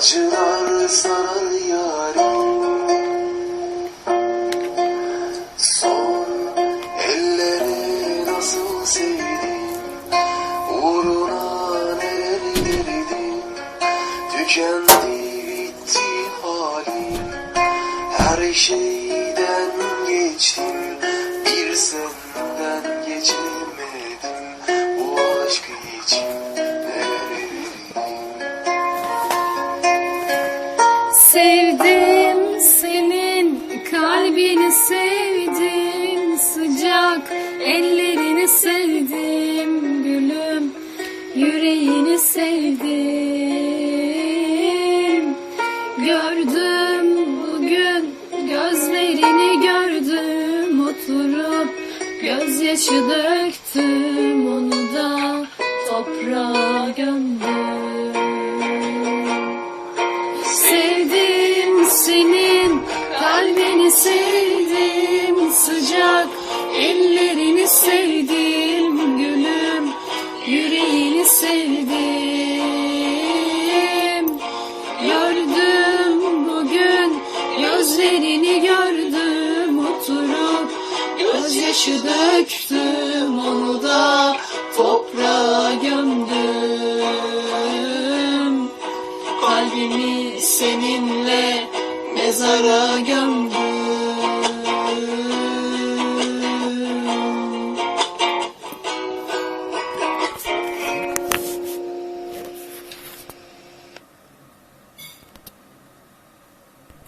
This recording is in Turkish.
sarar yarim Son elleri nasıl sevdim Uğruna neler verdim Tükendi bitti halim Her şeyden geçtim. Bir senden geçemedim Bu aşk için Sevdim senin kalbini sevdim sıcak ellerini sevdim gülüm yüreğini sevdim. Gördüm bugün gözlerini gördüm oturup gözyaşı döktüm onu da toprağa gömdüm sevdim sıcak ellerini sevdim gülüm yüreğini sevdim. Gördüm bugün gözlerini gördüm oturup gözyaşı döktüm onu da toprağa gömdüm. Kalbimi seninle mezara gömdüm